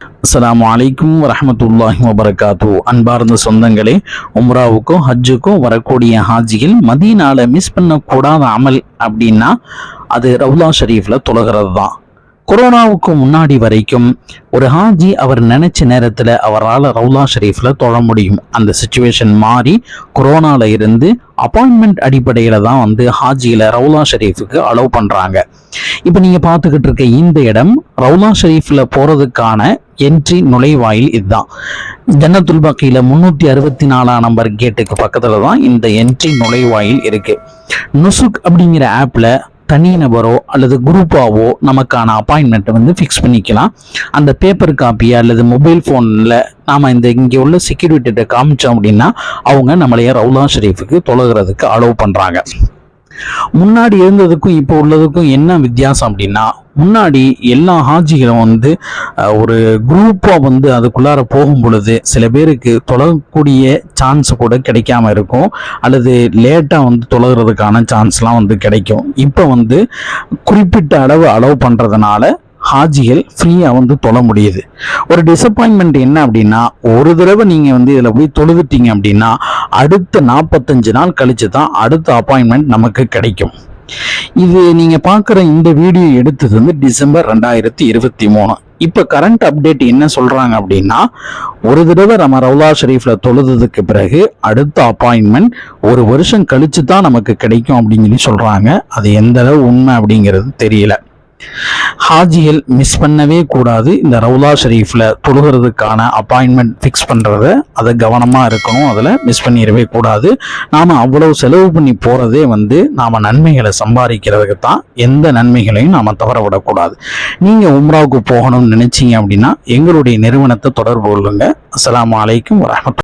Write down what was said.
அஸ்லாம் வலைக்கும் வரமத்துல்லாஹி வபரகாத்து அன்பார்ந்த சொந்தங்களே உம்ராவுக்கும் ஹஜ்ஜுக்கும் வரக்கூடிய ஹாஜியில் மதீனால மிஸ் பண்ணக்கூடாத அமல் அப்படின்னா அது ரவுலா ஷரீஃப்ல தொழுகிறது தான் கொரோனாவுக்கு முன்னாடி வரைக்கும் ஒரு ஹாஜி அவர் நினைச்ச நேரத்தில் அவரால் ரவுலா ஷெரீஃபில் தொழ முடியும். அந்த சுச்சுவேஷன் மாறி கொரோனாவில் இருந்து அப்பாயின்மெண்ட் அடிப்படையில் தான் வந்து ஹாஜியில் ரவுலா ஷெரீஃபுக்கு அலோவ் பண்ணுறாங்க இப்போ நீங்கள் பார்த்துக்கிட்டு இருக்க இந்த இடம் ரவுலா ஷெரீஃபில் போகிறதுக்கான என்ட்ரி நுழைவாயில் இதுதான். ஜன்னத்துல் பக்கியில் முந்நூற்றி அறுபத்தி நாலாம் நம்பர் கேட்டுக்கு பக்கத்தில் தான் இந்த என்ட்ரி நுழைவாயில் இருக்குது நுசுக் அப்படிங்கிற ஆப்பில் தனி நபரோ அல்லது குரூப்பாவோ நமக்கான அப்பாயின்மெண்ட்டை வந்து ஃபிக்ஸ் பண்ணிக்கலாம். அந்த பேப்பர் காப்பியை அல்லது மொபைல் ஃபோனில் நாம் இந்த இங்கே உள்ள செக்யூரிட்டிகிட்ட காமிச்சோம் அப்படின்னா அவங்க நம்மளைய ரவுலா ஷெரீஃபுக்கு தொழுகிறதுக்கு அலோவ் பண்ணுறாங்க முன்னாடி இருந்ததுக்கும் இப்போ உள்ளதுக்கும் என்ன வித்தியாசம் அப்படின்னா முன்னாடி எல்லா ஹாஜிகளும் வந்து ஒரு குரூப்பாக வந்து அதுக்குள்ளார போகும் பொழுது சில பேருக்கு தொழக்கூடிய சான்ஸ் கூட கிடைக்காம இருக்கும். அல்லது லேட்டாக வந்து தொழுகிறதுக்கான சான்ஸ்லாம் வந்து கிடைக்கும். இப்போ வந்து குறிப்பிட்ட அளவு அலோவ் பண்ணுறதுனால ஹாஜிகள் ஃப்ரீயாக வந்து தொழ முடியுது. ஒரு டிசப்பாயின்மெண்ட் என்ன அப்படின்னா ஒரு தடவை நீங்கள் வந்து இதில் போய் தொழுதுட்டீங்க அப்படின்னா அடுத்த நாற்பத்தஞ்சு நாள் கழித்து தான் அடுத்த அப்பாயின்மெண்ட் நமக்கு கிடைக்கும். இது நீங்கள் பார்க்குற இந்த வீடியோ எடுத்தது வந்து டிசம்பர் ரெண்டாயிரத்தி இருபத்தி மூணு. இப்போ கரண்ட் அப்டேட் என்ன சொல்கிறாங்க அப்படின்னா ஒரு தடவை நம்ம ரவுலா ஷெரீஃபில் தொழுதுக்கு பிறகு அடுத்த அப்பாயின்மெண்ட் ஒரு வருஷம் கழித்து தான் நமக்கு கிடைக்கும் அப்படின்னு சொல்லி சொல்கிறாங்க அது எந்த அளவு உண்மை அப்படிங்கிறது தெரியல. ஹாஜிகள் மிஸ் பண்ணவே கூடாது. இந்த ரவுலா ஷெரீஃபில் தொழுகிறதுக்கான அப்பாயின்மெண்ட் ஃபிக்ஸ் பண்ணுறத அதை கவனமாக இருக்கணும். அதில் மிஸ் பண்ணிடவே கூடாது. நாம் அவ்வளவு செலவு பண்ணி போகிறதே வந்து நாம் நன்மைகளை சம்பாதிக்கிறதுக்கு தான் எந்த நன்மைகளையும் நாம் தவற விடக்கூடாது. நீங்கள் உம்ராவுக்கு போகணும்னு நினச்சிங்க அப்படின்னா எங்களுடைய நிறுவனத்தை தொடர்பு கொள்ளுங்க. அஸ்லாம் வலைக்கும் வரமத்து